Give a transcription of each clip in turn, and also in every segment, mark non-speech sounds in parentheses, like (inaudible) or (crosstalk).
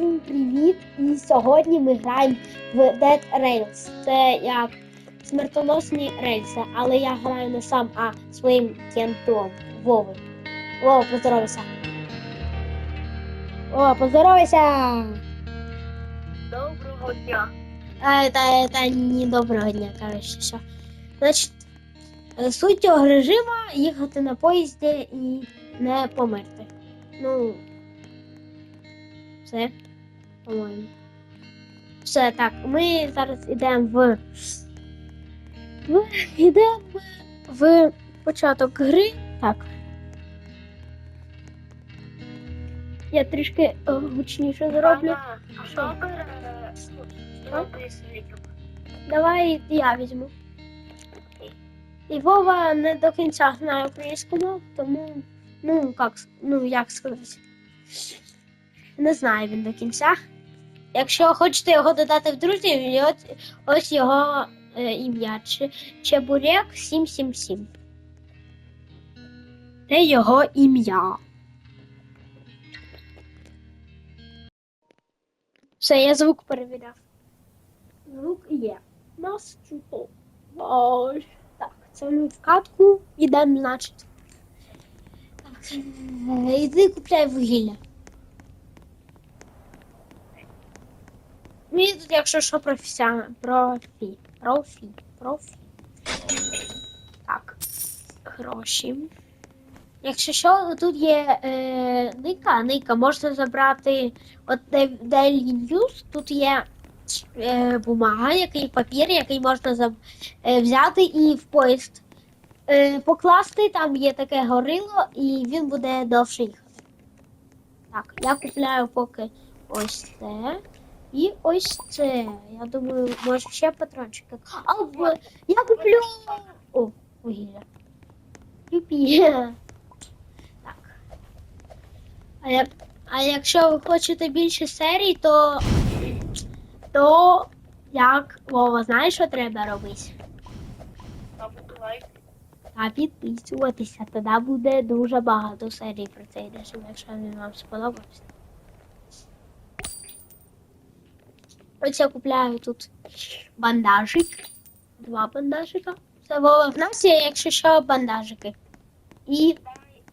Всім привіт! І сьогодні ми граємо в Dead Rails. Це як смертоносні рельси, але я граю не сам, а своїм кентом Вовою. Вова, поздоровайся. О, поздоровайся! Доброго дня. А, та, та ні, доброго дня, коротше, що. Значить, суть цього режиму їхати на поїзді і не померти. Ну, все, по-моєму. Все, так, ми зараз йдемо в. в йдемо в початок гри. Так. Я трішки е, гучніше зроблю. Бере А? Давай я візьму. І Вова не до кінця знає українську мову, тому ну як, ну як сказати. Не знає він до кінця. Якщо хочете його додати в друзі, ось, його е, ім'я. Чебурек 777. Це його ім'я. Все, я звук перевіряв. Звук є. Нас чуток. Ой. Так, це ми в катку йдемо, значить. Так, е, йди купляй вугілля. Мені тут, якщо що, професіонал. Профі. Профі. Профі. Так. Гроші. Якщо що, тут є е, ника, ника, можна забрати от Daily тут є е, бумага, який папір, який можна заб, е, взяти і в поїзд е, покласти. Там є таке горило, і він буде довше їхати. Так, я купляю поки ось це. І ось це. Я думаю, може ще патрончики. А в- я куплю. О, вугілля. Юпі. Так. А, як, а якщо ви хочете більше серій, то то як Вова, знаєш, що треба робити? Та підписуватися, тоді буде дуже багато серій про цей режим, якщо він вам сподобався. Ось я купляю тут бандажик. Два бандажика. Це. В нас є, якщо що, бандажики. І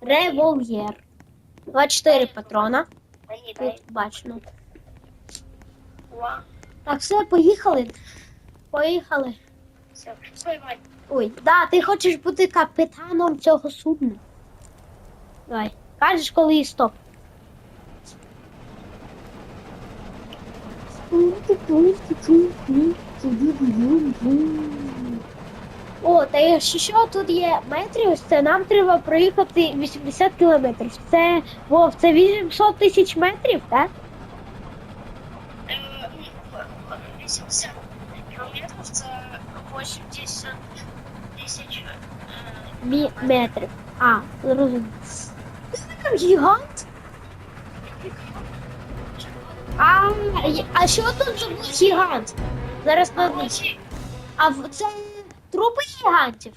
револьвер. 24 патрона. Тут бачно. Так, все, поїхали. Поїхали. Ой, да, ти хочеш бути капітаном цього судна. Давай. Кажеш, коли і стоп. О, та ще що тут є метрів, це нам треба проїхати 80 кілометрів. Це Вов, це 800 тисяч метрів, так? Е, 80 кілометрів це 80 тисяч. метрів. А, зрозуміло. Ти там гігант? А, а що тут гігант? Зараз надивись. А це трупи гігантів.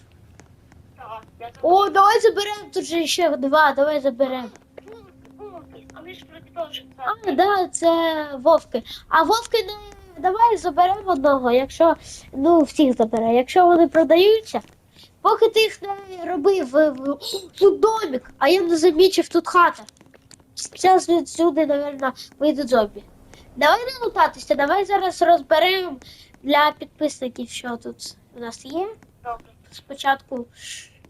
О, давай заберемо тут же ще два, давай заберемо. Ну, ну, ж продовжується. А, да, це вовки. А вовки не давай заберемо одного, якщо ну всіх забере. Якщо вони продаються, поки ти їх не робив в, в тут домик, а я не замічив тут хата. Зараз відсюди, напевно, вийдуть зомбі. Давай не лутатися, давай зараз розберемо для підписників, що тут у нас є. Добре. Спочатку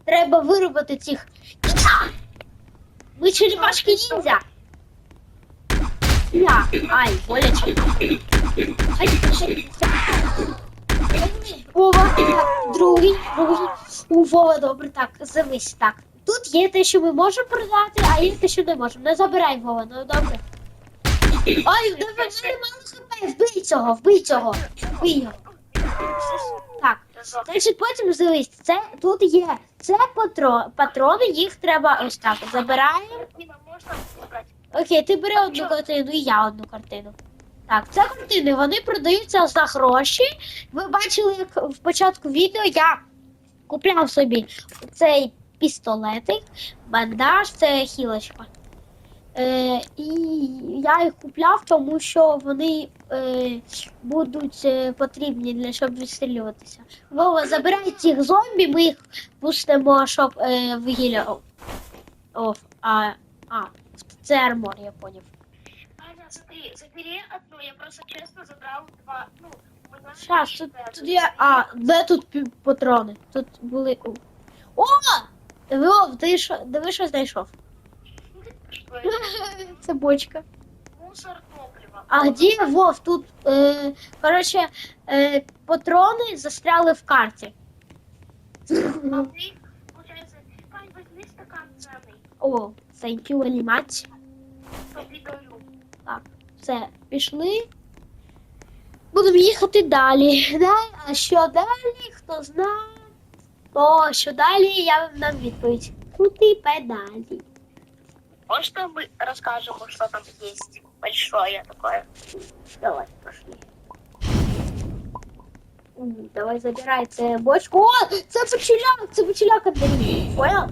треба виробити цих. Ви черепашки ніндзя! Я. Ай, боляче. Ай. Вова, другий, другий. У Вова, добре, так, завись, так. Тут є те, що ми можемо продати, а є те, що не можемо. Не забирай Вова, ну добре. Ой, вже мало хп, вбий цього, вбий цього, вбий його. Так, Значить, потім дивись, це тут є. Це патро, патрони, їх треба ось так. Забираємо. Окей, ти бери одну картину і я одну картину. Так, це картини, вони продаються за гроші. Ви бачили, як в початку відео я купляв собі цей пістолетик, бандаж, це хілочка. Е, і я їх купляв, тому що вони е, будуть е, потрібні для щоб відстрілюватися. Вова, забирай цих зомбі, ми їх пустимо, щоб е, вигіля. О, а, а, це армор, я поняв. Аня, смотри, забери одну, я просто честно забрал два, ну, Щас, тут, тут є. А, де тут патрони? Тут були. О! Вов, ти що, диви, що знайшов? Что (laughs) это? Це бочка. Мусор топлива. А где Вов? Тут, е, коротше, е, патрони застряли в карті. (laughs) А ты, получается, Вань, возьми стакан ценный, О, thank you very much. тобі даю. Все, пішли. Будемо їхати далі. (laughs) Да? А що далі? Хто знає? То що далі, я вам дам відповідь. Крути педалі. Можно мы расскажем, что там есть большое такое? Давай, пошли. Давай забирай це бочку. О, це почеляк, це почеляк Андрій. Понял?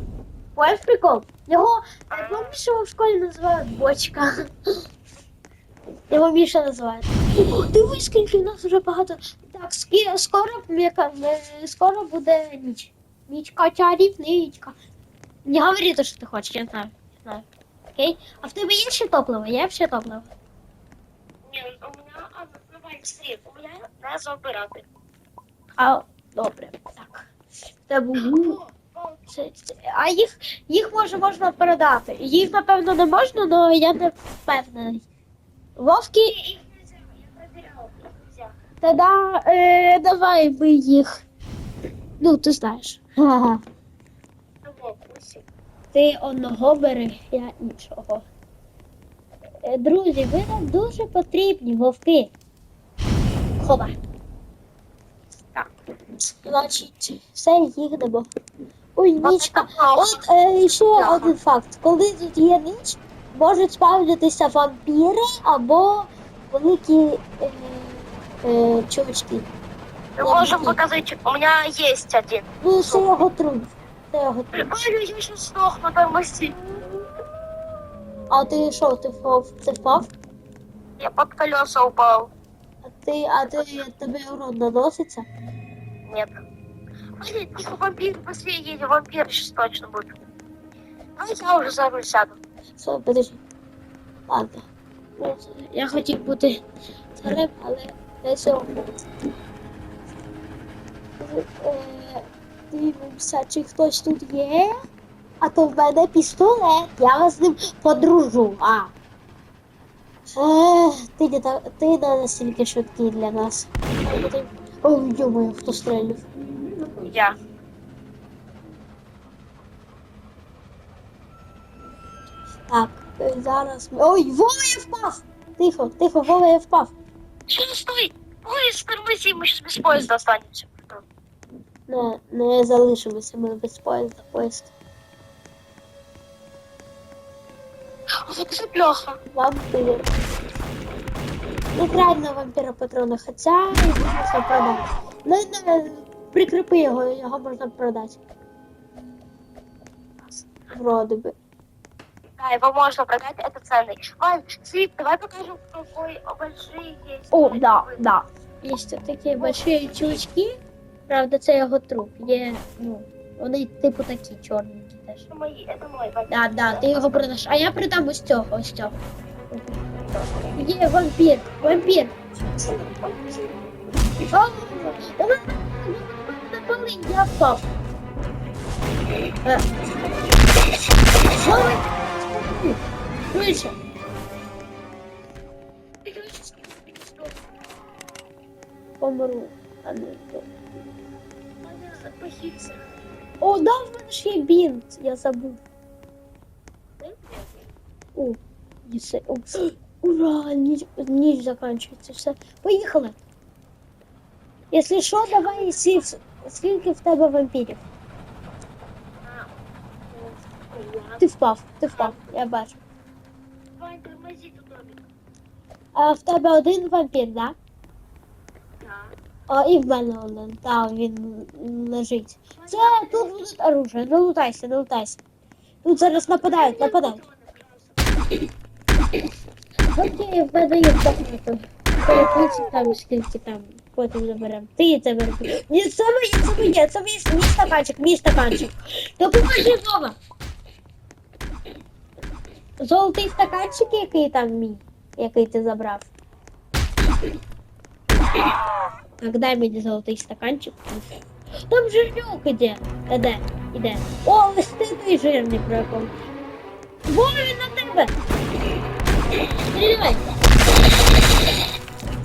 Понял прикол? Його, е, помниш, його в школі називають бочка. Його Міша називають. О, Дивись, скільки в нас вже багато. Так, скоро, скоро буде ніч. Нічка, чарівничка. Не говори то, що ти хочеш, я знаю. Я знаю. Окей? А в тебе є ще топливо? Є ще топливо? Нет, у меня, а, ну, Вань, смотри, у меня не забирати. А, добре, так. Це був. Це, це, а їх, їх може можна передати. Їх, напевно, не можна, але я не впевнений. Вовки, нельзя. тоді е, давай ми їх. Ну, ти знаєш. Ага. Ти одного бери, я іншого. Е, Друзі, ви нам дуже потрібні, вовки. Хоба. Так. Значить, все їдемо. Ой, нічка. От е, ще один факт. Коли тут є ніч, можуть спавнитися вампіри або великі е, е, чувачки. Можем показать, у меня есть один. Ну, це його труп. Ой, я сейчас сдохну, тормози. А ти що, ти впав? Це впав? Я под колеса упал. А ти, а ти тобі урон наноситься? Нет. Блин, тихо, вампир, быстрее едем, вампир сейчас точно будет. Ну, я уже за руль сяду. Все, подожди. Ладно. Ну, Я хотів бути царем, але не сьогодні. Дивимося, чи хтось тут є. А то в мене пістолет. Я вас з ним подружу. А. Е, ти не, та- ти не настільки швидкий для нас. Ой, думаю, хто стрельнув. Я. Так, е, зараз. ми- Ой, Вова я впав! Тихо, тихо, Вова я впав. Стой! Поезд, тормози, мы сейчас без поезда останемся. Не, не залишимося ми без поїзда, поїзд. Вот это плохо. Вампир. Не край на вампіра патрони, хоча їх можна продати. Не, не, прикріпи його, його можна продати. Вроде би. Да, его можно продать, это ценный. Вань, Свип, давай покажем, какой большие есть. О, да, да. Є такі больші чувачки. Правда, це його труп. Є, ну, вони типу такі чорненькі теж. Это мои, это мой Вань. Да, да, ти його продаш. А я продам ось цього, ось цього. Є вампір, вампір. О, давай, напали, я впав. Е. Швидше. Сдохну. Помру. А не то. Ваня, запахится. О, да, в мене ж є бінт, я забув. О, єсе. О, ура, ніч, ніч закінчується. Все. Поїхали. Якщо що, давай сів, скільки в тебе вампірів? Ти впав, ти впав, я бачу. Вань, тормози тут домик. А в тебе один вампір, да? Да. О, і в мене один. Там він лежить. Це тут будуть оружие. Не лутайся, не лутайся. Тут зараз нападають, нападають. Поки видаю багато. Перепиці там, скільки там, потім заберемо. Ти це бери. Ні, це моє, це моє, це мій, мій стаканчик, мій стаканчик. Допоможи, Вова. Золотий стаканчик, який там мій, який ти забрав. Так, дай мені золотий стаканчик. Там жирнюк іде. Та де? Іде. О, ось ти той жирний про якого. Вова, він на тебе! Стреляй!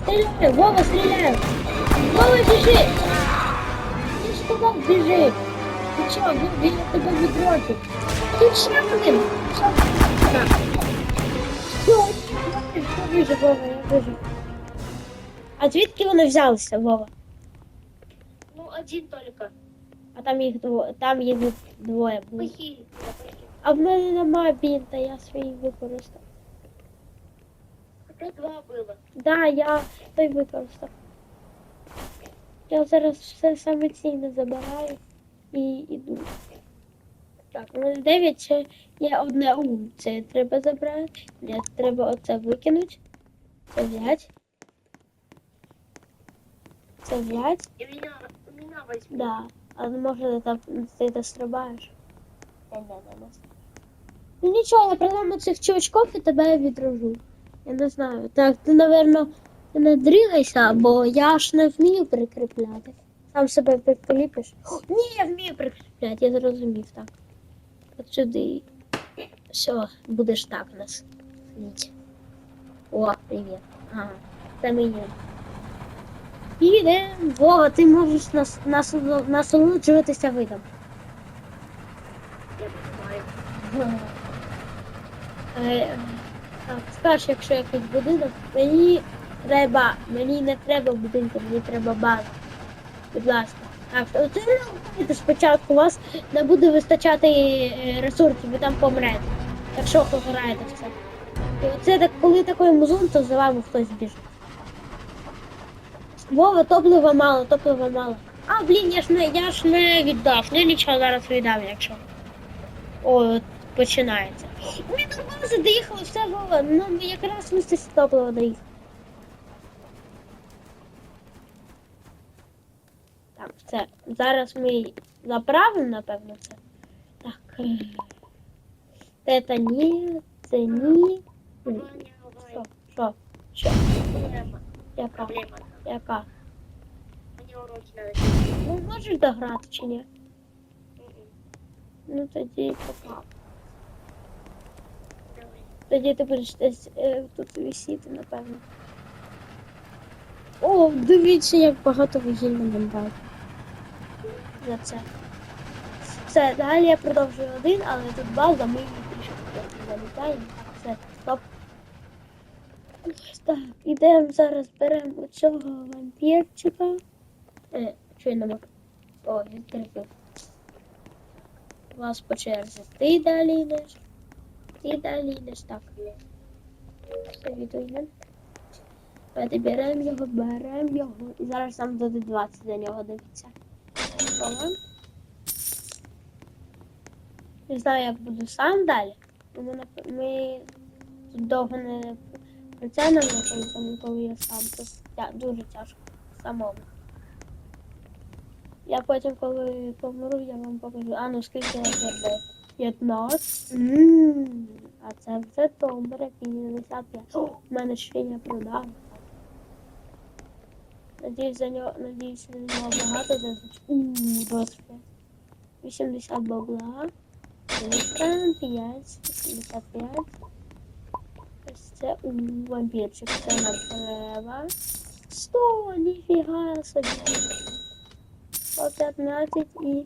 Стреляй! Вова, стреляй! Вова, бежи! Ты ж сказал, бежи! Ты чё, ну, я тебя не против. Ты чё, блин? Всё, так. Всё, я вижу, Вова, я вижу. А звідки вони взялися, Вова? Ну, один только. А там їх двоє, там їх двоє було. Плохие. я плохие. А в мене немає бінта, я свій використав. Опять два было. Да, я той використав. Я зараз все саме цінне забираю і йду. Так, у мене 9 ще є одне у. Це треба забрати. Ні, треба оце викинути. Це взяти. Це взяти. И меня, меня возьми. Да. А може там ти дострибаєш? Ну нічого, я придам цих чувачків і тебе відражу. Я не знаю. Так, ти, напевно, не дрігайся, бо я ж не вмію прикріпляти. Сам себе прикріпиш. О, Ні, я вмію прикріпляти, я зрозумів так. От сюди. Все, будеш так у нас. О, привіт. Ага, це мені. Піде, Вова, ти можеш нас, нас, насолоджуватися видом. Я понимаю. Е, Так, скажеш, якщо якийсь будинок, мені треба, мені не треба будинку, мені треба база. Будь ласка. Так, оце не спочатку, у вас не буде вистачати е, ресурсів, ви там помрете, якщо пограєте в це. І оце так, коли такий музон, то за вами хтось біжить. Вова, топлива мало, топлива мало. А, блін, я ж не, я ж не віддав, ну нічого зараз віддам, якщо. О, починається. Ми до бази доїхали, все Вова, ну якраз місце топлива доїхали. Так, все. Зараз ми заправимо, напевно, це. Так. Це ні, це ні. Що? Що? Що? Проблема. Яка? Яка? Мне уроки надо. Ну, можеш дограти чи ні? Ну тоді пока. Тоді ти будеш десь е, тут висіти, напевно. О, дивіться, як багато вугілля нам дали. За це. Все, далі я продовжую один, але тут база, ми її трішки залітаємо. Так, ідемо зараз беремо цього вампірчика. Е, що я не можу? О. Вас по черзі. Ти далі йдеш. Ти далі йдеш так. Все відійдемо. Давайте беремо його, беремо його. І зараз нам дадуть 20 за нього дивіться. Ага. Не знаю, як буду сам далі. Ми, ми довго не притягнемо, коли, коли- я сам. Тя- дуже тяжко самому. Я потім, коли помру, я вам покажу. А ну скільки я зробив? 15. Ммм, а це вже добре, 55. У мене є продав. Надіюсь, за нього, надіюсь, за нього багато дадуть. 25. 80 бабла. Телефон 5, 75. Це у вампірчик. Це нам треба. 100, ніфіга собі. 115 і.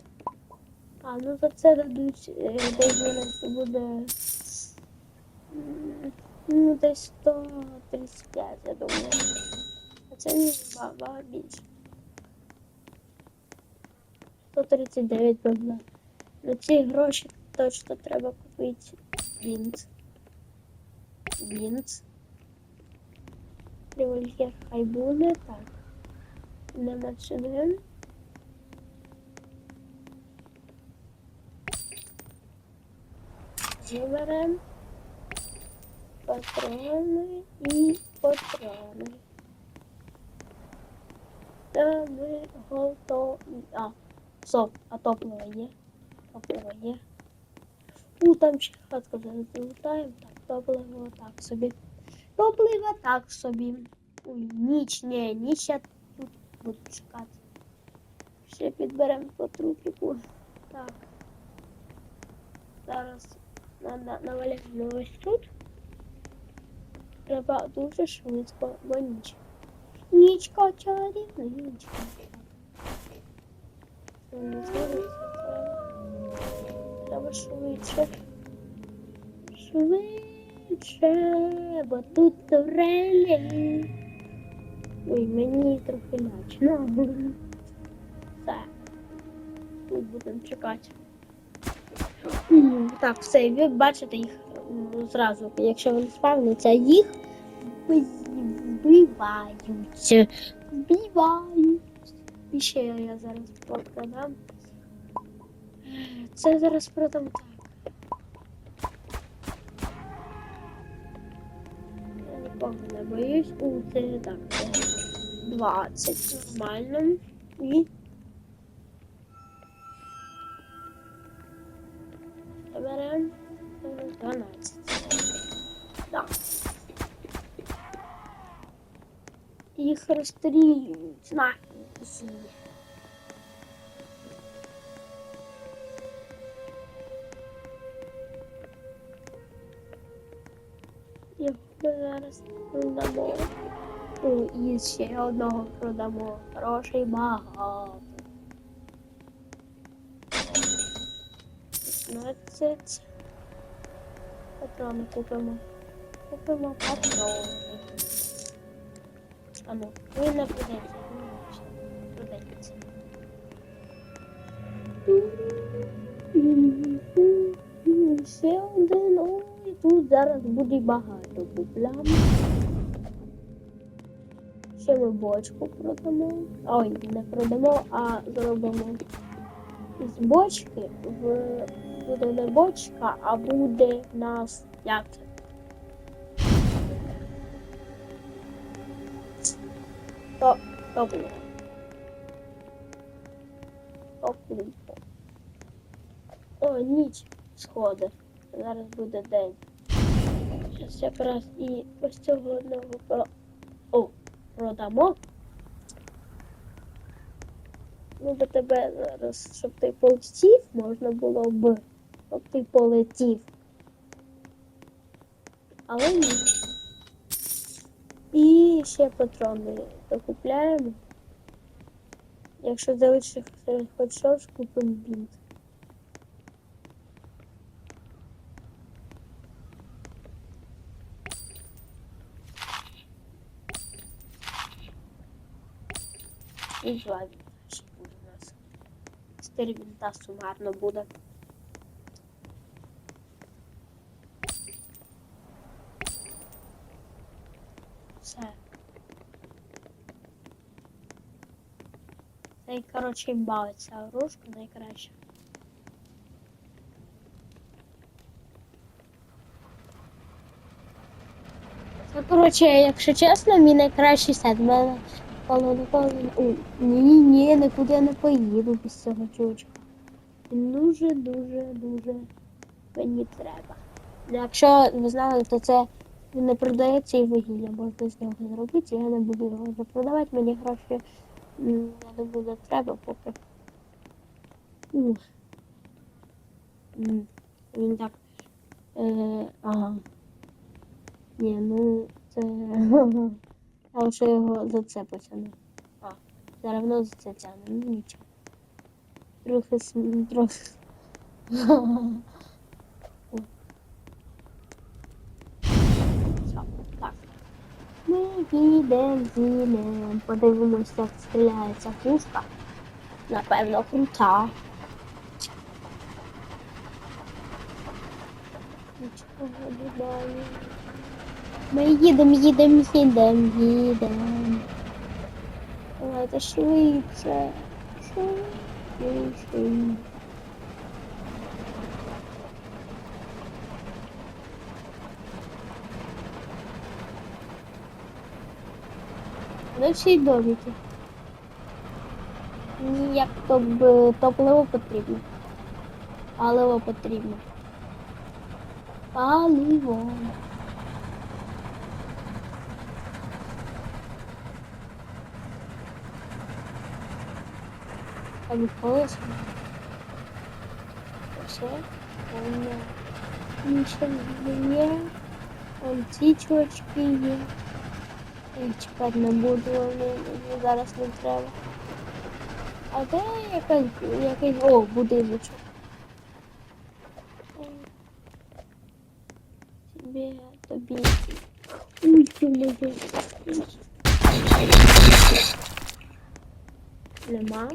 А, ну за це дадуть е, десь 12 буде. Ну, десь 135, я думаю. А це не баба більше. 139 бабла. На ці гроші точно треба купити бінт. Бінт. Револьвер хай буде. Так. Йдемо сюди. Виберемо. патрони і патрони. Та ми готові. А, стоп, а топливо є? Топливо є. У, там ще хатка залутаємо. Топливо так собі. Топливо так собі. Ой, ніч, ні, ніч я тут буду чекати. Ще підберемо по трупіку. Так. Зараз надо наваляємо ось тут. Треба дуже швидко, бо ніч. Нічка чарівна, нічка. Треба. Треба швидше. Швидше, бо тут турелі. Ой, мені трохи лячно. Все. Тут будемо чекати. Так, все, ви бачите їх зразу, якщо вони спавняться, їх вбивають. Вбивають. І ще я зараз продам. Це зараз продам так. Боюсь. У. Це 20 нормально. И... Берем 12. Да. Їх розстрілюють на сі. Його зараз продамо. Ну, і ще одного продамо. Грошей багато. 15. Патрони купимо. Купимо патрони. А ну, ви не продається. Зараз буде багато куплямо. Ще ми бочку продамо. Ой, не продамо, а зробимо з бочки в буде не бочка, а буде нас як? То, топливо. Топливо. О, ніч сходить. Зараз буде день. Зараз якраз і ось цього одного про... О, продамо. Ну, до тебе зараз, щоб ти полетів, можна було б, щоб ти полетів. Але ні. І ще патрони докупляємо. Якщо залишиться хоч щось, купимо бінт. І бінта ще буде у нас. Чотири бінта сумарно буде. Все. Це, коротше, бавиться оружка найкраще. Це, коротше, якщо чесно, мій найкращий сет. Половина половина. Ні, ні, нікуди я не поїду без цього чучка. Дуже, дуже, дуже мені треба. Якщо ви знали, то це не продається і вугілля можна з нього зробити. Я не буду його продавати, мені гроші не треба поки. Ух. Він так. Е, ага. Ні, ну це. (laughs) Я лише його за це потягну. А, все равно за це тягну, ну нічого. Трохи см- трохи. Ми їдемо, їдемо, подивимося, як стріляється пушка. Напевно, крута. Нічого не. Ми їдемо, їдемо, їдемо, їдемо. Давайте швидше. Швидше. Ну всі домики. Ніяк топ, топливо потрібно. Паливо потрібно. Паливо. А відколись? Все. Воно. Нічого не чувачки є. Я чекати не буду, мені зараз не треба. А де якийсь, о, будиночок. Тебе, тобі. Ой, блядь. Нема.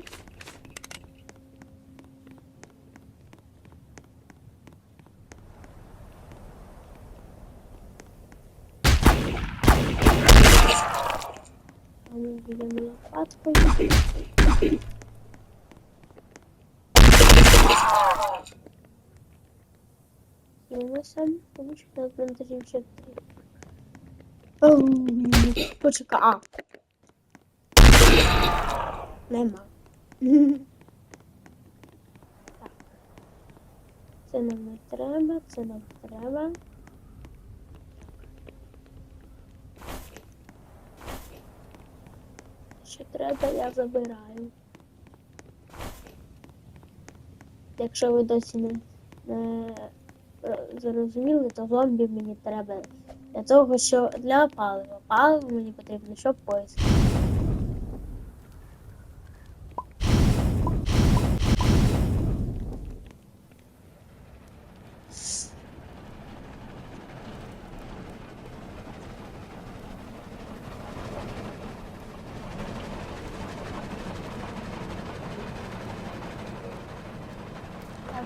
А ми будемо лопаткою. Дивимося, тому що на бандажів ще три. Ем, Почекай, а. Нема. Так. Це нам не треба, це нам треба. Що треба, я забираю. Якщо ви досі не, не е, зрозуміли, то зомбі мені треба для того, що для палива. Паливо мені потрібно, щоб поїсти.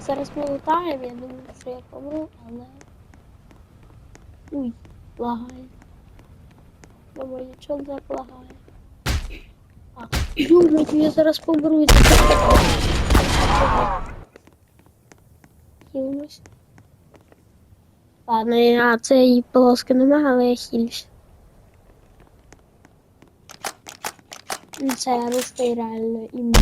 Зараз ми лутаємо, я думаю, що я помру, але. Уй, лагає. Думаю, нічого не лагає. А, думаю, я зараз помру Хілимось. Ладно, я цієї полоски немає, але я хілюсь. Ну, Це рушка реально імба.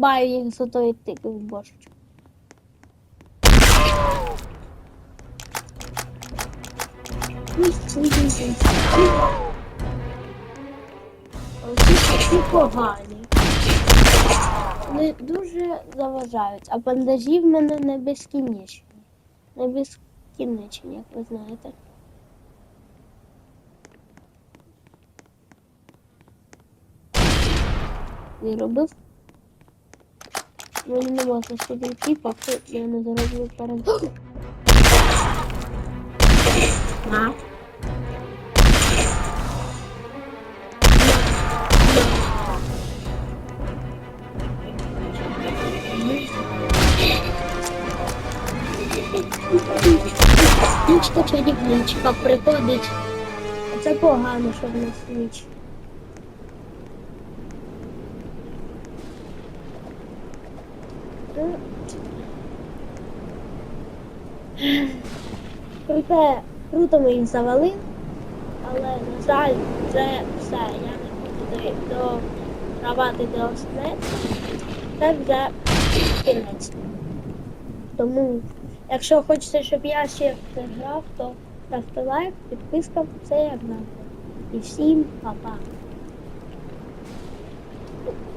Вирубаю їх за той тик в бошечку. Оці погані. Вони дуже заважають, а бандажі в мене не безкінечні. Не безкінечні, як ви знаєте. Виробив. Мені не можна сюди йти, поки я не зароблю перед. На. Нічка чарівничка приходить. Це погано, що в нас ніч. Проте круто ми їх завалили, але, на жаль, це все. Я не буду до травати до оснець. Це вже кінець. Тому, якщо хочете, щоб я ще грав, то ставте лайк, підписка, це як завжди. І всім па-па.